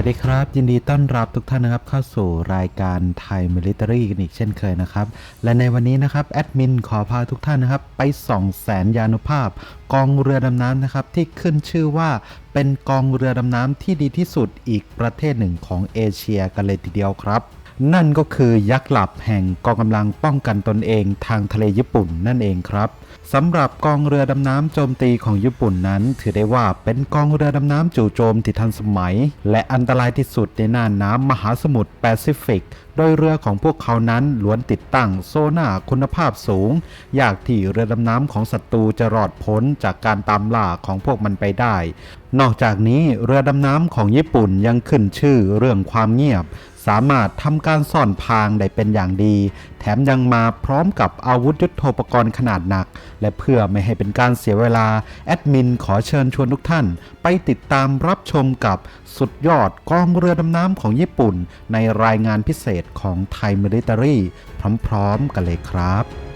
สวัสดีครับ ยินดีต้อนรับทุกท่านนะครับเข้าสู่รายการไทยมิลิเตอรี่กันอีกเช่นเคยนะครับ และในวันนี้นะครับแอดมินขอพาทุกท่านนะครับ ไปส่องแสนยานุภาพ กองเรือดำน้ำนะครับ ที่ขึ้นชื่อว่าเป็นกองเรือดำน้ำที่ดีที่สุดอีกประเทศหนึ่งของเอเชียกันเลยทีเดียวครับ นั่นก็คือยักษ์หลับแห่งกองกำลังป้องกันตนเองทางทะเลญี่ปุ่นนั่นเองครับสำหรับกองเรือดำน้ำโจมตีของญี่ปุ่นนั้น ถือได้ว่าเป็นกองเรือดำน้ำจู่โจมที่ทันสมัย และอันตรายที่สุดในน่านน้ำมหาสมุทรแปซิฟิก โดยเรือของพวกเขานั้นล้วนติดตั้งโซน่าคุณภาพสูง อยากที่เรือดำน้ำของศัตรูจะรอดพ้นจากการตามล่าของพวกมันไปได้ นอกจากนี้เรือดำน้ำของญี่ปุ่นยังขึ้นชื่อเรื่องความเงียบ สามารถทำการซ่อนพางได้เป็นอย่างดี แถมยังมาพร้อมกับอาวุธยุโทโธปกรณ์ขนาดหนัก และเพื่อไม่ให้เป็นการเสียเวลา แอดมินขอเชิญชวนทุกท่าน ไปติดตามรับชมกับสุดยอดกองเรือดำน้ำของญี่ปุ่น ในรายงานพิเศษของไทยมิลิเตอรี่ พร้อมๆกันเลยครับ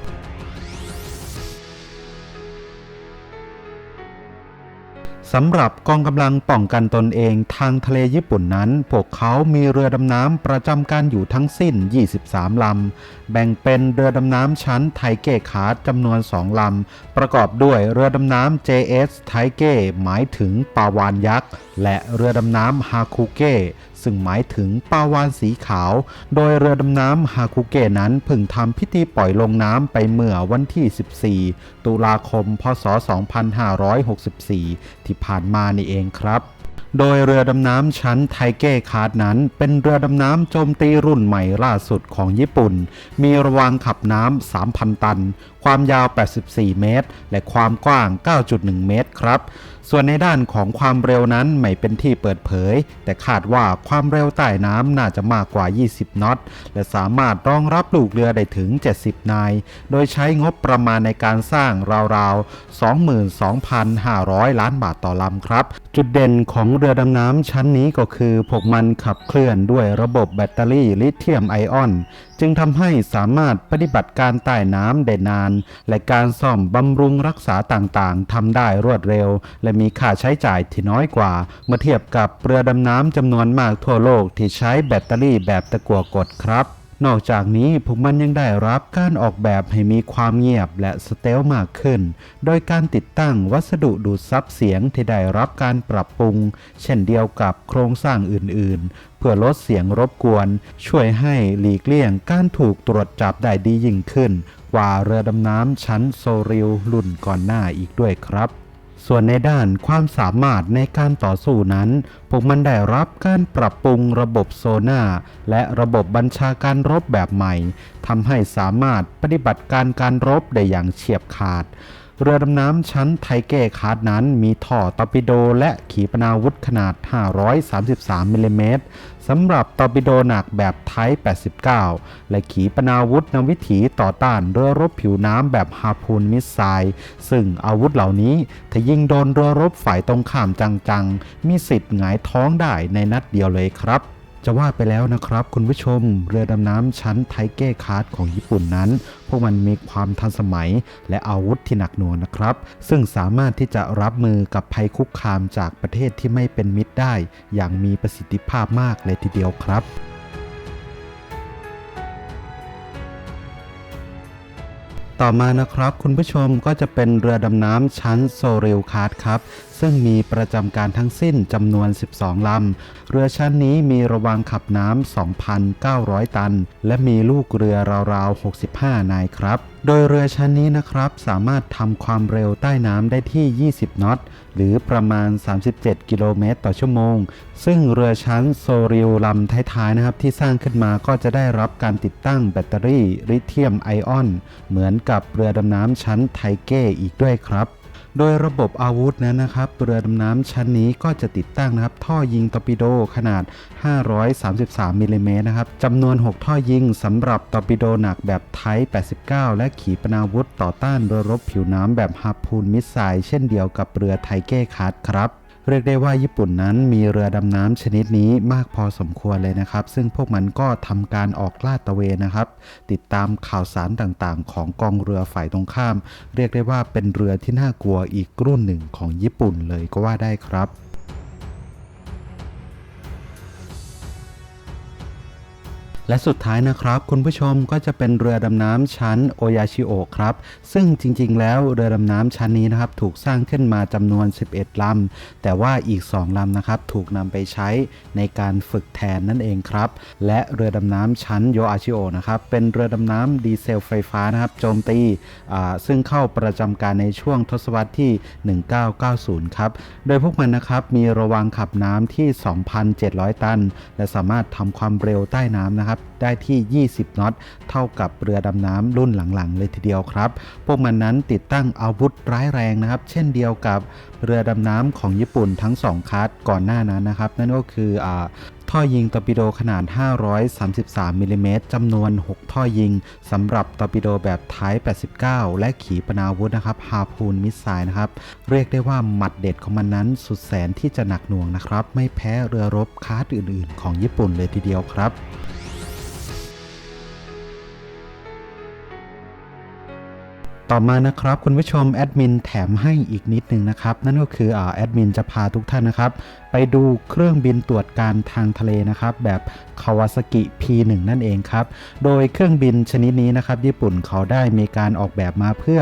สำหรับกองกำลังป้องกันตนเองทางทะเลญี่ปุ่นนั้น พวกเขามีเรือดำน้ำประจำการอยู่ทั้งสิ้น 23 ลำ แบ่งเป็นเรือดำน้ำชั้นไทเก้คาร์จำนวน 2 ลำ ประกอบด้วยเรือดำน้ำ JS ไทเก้หมายถึงปาวานยักษ์ และเรือดำน้ำฮาคุเก้ ซึ่งหมายถึงปลาวานสีขาว โดยเรือดำน้ำฮาคุเกะนั้นเพิ่งทำพิธีปล่อยลงน้ำไปเมื่อวันที่ 14 ตุลาคม พศ 2564 ที่ผ่านมานี่เองครับโดยเรือดำน้ำชั้นไทเก้คาร์ดนั้น เป็นเรือดำน้ำโจมตีรุ่นใหม่ล่าสุดของญี่ปุ่น มีระวางขับน้ำ 3,000 ตัน ความยาว 84 เมตร และความกว้าง 9.1 เมตรครับ ส่วนในด้านของความเร็วนั้นไม่เป็นที่เปิดเผย แต่คาดว่าความเร็วใต้น้ำน่าจะมากกว่า 20 น็อต และสามารถรองรับลูกเรือได้ถึง 70 นาย โดยใช้งบประมาณในการสร้างราวๆ 22,500 ล้านบาทต่อลำครับ จุดเด่นของเรือดำน้ำชั้นนี้ก็คือพวกมันขับเคลื่อนด้วยระบบแบตเตอรี่ลิเธียมไอออนจึงทำให้สามารถปฏิบัติการใต้น้ำได้นาน และการซ่อมบำรุงรักษาต่างๆทำได้รวดเร็ว และมีค่าใช้จ่ายที่น้อยกว่า เมื่อเทียบกับเรือดำน้ำจำนวนมากทั่วโลกที่ใช้แบตเตอรี่แบบตะกั่วกดครับ นอกจากนี้พวกมันยังได้รับการออกแบบให้มีความเงียบและสเตลมากขึ้น โดยการติดตั้งวัสดุดูดซับเสียงที่ได้รับการปรับปรุง เช่นเดียวกับโครงสร้างอื่นๆ เพื่อลดเสียงรบกวน ช่วยให้หลีกเลี่ยงการถูกตรวจจับได้ดียิ่งขึ้น กว่าเรือดำน้ำชั้นโซริลรุ่นก่อนหน้าอีกด้วยครับ ส่วนในด้านความสามารถในการต่อสู้นั้น พวกมันได้รับการปรับปรุงระบบโซน่าและระบบบัญชาการรบแบบใหม่ทำให้สามารถปฏิบัติการการรบได้อย่างเฉียบขาด เรือดำน้ำชั้นไทเก้คาร์ดนั้นมีท่อตอร์ปิโดและขีปนาวุธขนาด 533มิลลิเมตรสำหรับตอร์ปิโดหนักแบบไทป์89 และขีปนาวุธนำวิถีต่อต้านเรือรบผิวน้ำแบบฮาพูนมิสไซล์ซึ่งอาวุธเหล่านี้ถ้ายิงโดนเรือรบฝ่ายตรงข้ามจังๆ มีสิทธิ์หงายท้องได้ในนัดเดียวเลยครับ จะว่าไปแล้วนะครับคุณผู้ชม เรือดำน้ำชั้นไทเก้คาร์ดของญี่ปุ่นนั้น พวกมันมีความทันสมัย และอาวุธที่หนักหน่วงนะครับ ซึ่งสามารถที่จะรับมือกับภัยคุกคามจากประเทศที่ไม่เป็นมิตรได้ อย่างมีประสิทธิภาพมากเลยทีเดียวครับ ต่อมานะครับ คุณผู้ชมก็จะเป็นเรือดำน้ำชั้นโซเรลคาร์ดครับ ซึ่งมีประจำการทั้งสิ้นจำนวน 12 ลำ เรือชั้นนี้มีระวางขับน้ำ 2,900 ตัน และมีลูกเรือราวๆ 65 นายครับ โดยเรือชั้นนี้นะครับสามารถทำความเร็วใต้น้ำได้ที่ 20 น็อต หรือประมาณ 37 กิโลเมตรต่อชั่วโมง ซึ่งเรือชั้นโซริลลำท้ายๆนะครับที่สร้างขึ้นมาก็จะได้รับการติดตั้งแบตเตอรี่ลิเธียมไอออน เหมือนกับเรือดำน้ำชั้นไทเก้อีกด้วยครับ โดยระบบอาวุธนั้นนะครับเรือดำน้ำชั้นนี้ก็จะติดตั้งนะครับท่อยิงตอร์ปิโดขนาด 533มิลลิเมตรนะครับจำนวน 6 ท่อยิงสำหรับตอร์ปิโดหนักแบบไทป์89 และขีปนาวุธต่อต้านเรือรบผิวน้ำแบบฮาพูนมิสไซล์เช่นเดียวกับเรือไทเก้คัสครับ เรียกได้ว่าญี่ปุ่นนั้นมีเรือดำน้ำชนิดนี้มากพอสมควรเลยนะครับ ซึ่งพวกมันก็ทำการออกลาดตระเวนนะครับ ติดตามข่าวสารต่างๆ ของกองเรือฝ่ายตรงข้าม เรียกได้ว่าเป็นเรือที่น่ากลัวอีกรุ่นหนึ่งของญี่ปุ่นเลยก็ว่าได้ครับ และสุดท้ายนะครับ คุณผู้ชมก็จะเป็นเรือดำน้ำชั้นโอยาชิโอครับ ซึ่งจริงๆ แล้วเรือดำน้ำชั้นนี้นะครับถูกสร้างขึ้นมาจำนวน 11 ลำ แต่ว่าอีก 2 ลำนะครับถูกนำไปใช้ในการฝึกแทนนั่นเองครับ และเรือดำน้ำชั้นโยอาชิโอนะครับเป็นเรือดำน้ำดีเซลไฟฟ้านะครับโจมตีอ่าซึ่งเข้าประจำการในช่วงทศวรรษที่ 1990 ครับ โดยพวกมันนะครับมีระวางขับน้ำที่ 2,700 ตัน และสามารถทำความเร็วใต้น้ำนะครับได้ที่ 20 น็อต เท่ากับเรือดำน้ำรุ่นหลังๆ เลยทีเดียวครับ พวกมันนั้นติดตั้งอาวุธร้ายแรงนะครับ เช่นเดียวกับเรือดำน้ำของญี่ปุ่นทั้ง 2 คัสก่อนหน้านั้นนะครับ นั่นก็คืออท่อยิงตอร์ปิโดขนาด 533มิลลิเมตรจำนวน 6 ท่อยิงสำหรับตอร์ปิโดแบบไทป์89 และขีปนาวุธนะครับฮาพูนมิสไซล์นะครับ เรียกได้ว่าหมัดเด็ดของมันนั้นสุดแสนที่จะหนักหน่วงนะครับ ไม่แพ้เรือรบคลาสอื่นๆ ของญี่ปุ่นเลยทีเดียวครับ ต่อมานะครับคุณผู้ชมแอดมินแถมให้อีกนิดนึงนะครับ นั่นก็คืออ่าแอดมินจะพาทุกท่านนะครับ ไปดูเครื่องบินตรวจการทางทะเลนะครับ แบบคาวาซากิ P1 นั่นเองครับ โดยเครื่องบินชนิดนี้นะครับ ญี่ปุ่นเขาได้มีการออกแบบมาเพื่อ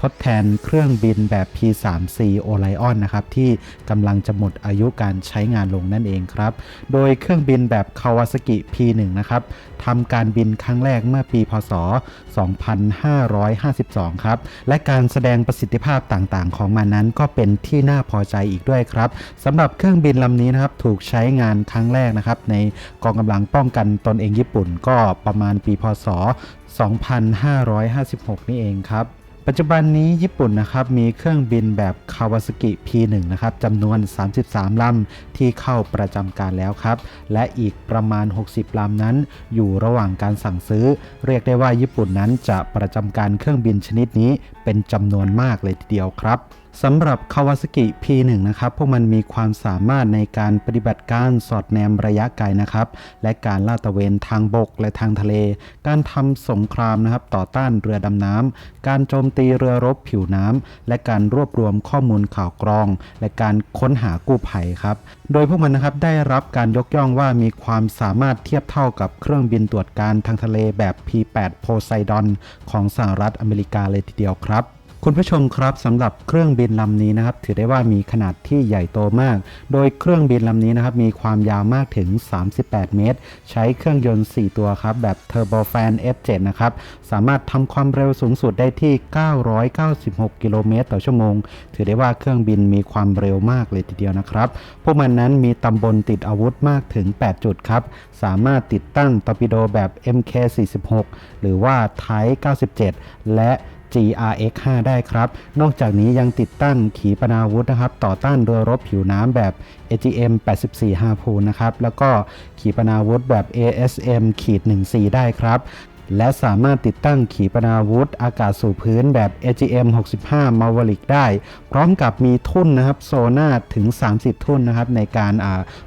ทดแทนเครื่องบินแบบ P3C Orion นะครับ ที่กำลังจะหมดอายุการใช้งานลงนั่นเองครับ โดยเครื่องบินแบบคาวาซากิ P1 นะครับ ทำการบินครั้งแรกเมื่อปีพศ 2552 ครับ และการแสดงประสิทธิภาพต่างๆ ของมันนั้นก็เป็นที่น่าพอใจอีกด้วยครับสำหรับเครื่องบินลำนี้นะครับถูกใช้งานครั้งแรกนะครับ ในกองกำลังป้องกันตนเองญี่ปุ่นก็ประมาณปีพศ 2556 นี่เองครับ ปัจจุบันนี้ญี่ปุ่นนะครับมีเครื่องบินแบบคาวาซากิ P1 นะครับจำนวน 33 ลำที่เข้าประจำการแล้วครับ และอีกประมาณ 60 ลำนั้น อยู่ระหว่างการสั่งซื้อ เรียกได้ว่าญี่ปุ่นนั้นจะประจำการเครื่องบินชนิดนี้เป็นจำนวนมากเลยทีเดียวครับ สำหรับคาวาซากิ P1 นะครับ พวกมันมีความสามารถในการปฏิบัติการสอดแนมระยะไกลนะครับ และการลาดตระเวนทางบกและทางทะเล การทำสงครามนะครับ ต่อต้านเรือดำน้ำ การโจมตีเรือรบผิวน้ำ และการรวบรวมข้อมูลข่าวกรอง และการค้นหากู้ภัยครับ โดยพวกมันนะครับได้รับการยกย่องว่ามีความสามารถเทียบเท่ากับเครื่องบินตรวจการทางทะเลแบบ P8 Poseidon ของสหรัฐอเมริกาเลยทีเดียวครับ คุณผู้ชมครับสำหรับเครื่องบินลำนี้นะครับ ถือได้ว่ามีขนาดที่ใหญ่โตมาก โดยเครื่องบินลำนี้นะครับมีความยาวมากถึง 38 เมตร ใช้เครื่องยนต์ 4 ตัวครับ แบบ Turbofan F7 นะครับ สามารถทำความเร็วสูงสุดได้ที่ 996 กิโลเมตรต่อชั่วโมง ถือได้ว่าเครื่องบินมีความเร็วมากเลยทีเดียวนะครับ พวกมันนั้นมีตำบลติดอาวุธมากถึง 8 จุดครับ สามารถติดตั้งตอร์ปิโดแบบ MK46 หรือว่า Type 97 และ GRX 5ได้ครับ นอกจากนี้ยังติดตั้งขีปนาวุธนะครับ ต่อต้านเรือรบผิวน้ำแบบ AGM 84 Harpoon นะครับ แล้วก็ขีปนาวุธแบบ ASM ขีด14ได้ครับและสามารถติดตั้งขีปนาวุธอากาศสู่พื้นแบบ AGM 65 Maverick ได้ พร้อมกับมีทุ่นนะครับโซน่าถึง 30 ทุ่นนะครับในการ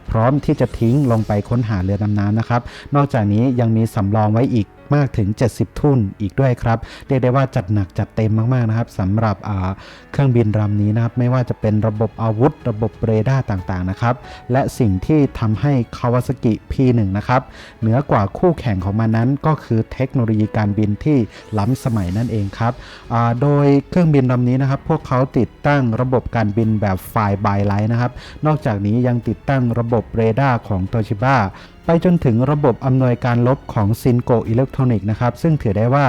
พร้อมที่จะทิ้งลงไปค้นหาเรือดำน้ำนะครับ นอกจากนี้ยังมีสำรองไว้อีก มากถึง 70 ทุ่นอีกด้วยครับ เรียกได้ว่าจัดหนักจัดเต็มมากๆนะครับสำหรับเครื่องบินลำนี้นะครับ ไม่ว่าจะเป็นระบบอาวุธ ระบบเรดาร์ต่างๆนะครับ และสิ่งที่ทำให้คาวาซากิ P1 นะครับ เหนือกว่าคู่แข่งของมันนั้นก็คือเทคโนโลยีการบินที่ล้ำสมัยนั่นเองครับโดยเครื่องบินลำนี้นะครับ พวกเขาติดตั้งระบบการบินแบบไฟบายไลท์นะครับ นอกจากนี้ยังติดตั้งระบบเรดาร์ของโตชิบ a ไปจนถึงระบบอำนวยการลบของซินโกอิเล็กทรอนิกส์นะครับซึ่งถือได้ว่า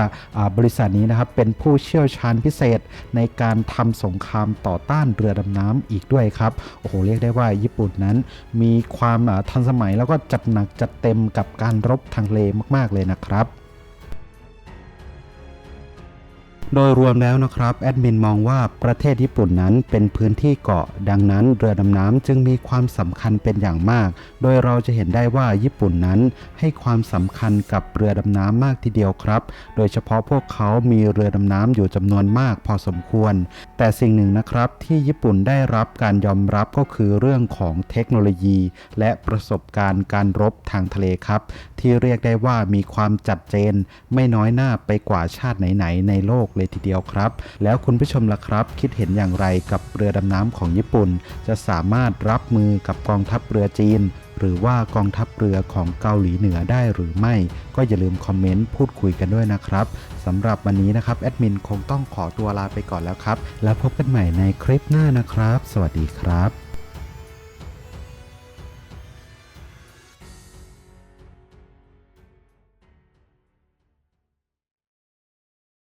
บริษัทนี้นะครับเป็นผู้เชี่ยวชาญพิเศษในการทำสงครามต่อต้านเรือดำน้ำอีกด้วยครับโอ้โหเรียกได้ว่าญี่ปุ่นนั้น มีความทันสมัยแล้วก็จัดหนักจัดเต็มกับการรบทางเลมาก ๆ เลยนะครับ โดยรวมแล้วนะครับแอดมินมองว่าประเทศญี่ปุ่นนั้นเป็นพื้นที่เกาะ ดังนั้นเรือดำน้ำจึงมีความสำคัญเป็นอย่างมาก โดยเราจะเห็นได้ว่าญี่ปุ่นนั้นให้ความสำคัญกับเรือดำน้ำมากทีเดียวครับ โดยเฉพาะพวกเขามีเรือดำน้ำอยู่จำนวนมากพอสมควร แต่สิ่งหนึ่งนะครับที่ญี่ปุ่นได้รับการยอมรับก็คือเรื่องของเทคโนโลยี และประสบการณ์การรบทางทะเลครับ ที่เรียกได้ว่ามีความจัดเจน ไม่น้อยหน้าไปกว่าชาติไหนๆในโลกเลยทีเดียวครับ แล้วคุณผู้ชมล่ะครับ คิดเห็นอย่างไรกับเรือดำน้ำของญี่ปุ่น จะสามารถรับมือกับกองทัพเรือจีน หรือว่ากองทัพเรือของเกาหลีเหนือได้หรือไม่ ก็อย่าลืมคอมเมนต์พูดคุยกันด้วยนะครับสำหรับวันนี้นะครับแอดมินคงต้องขอตัวลาไปก่อนแล้วครับ แล้วพบกันใหม่ในคลิปหน้านะครับ สวัสดีครับ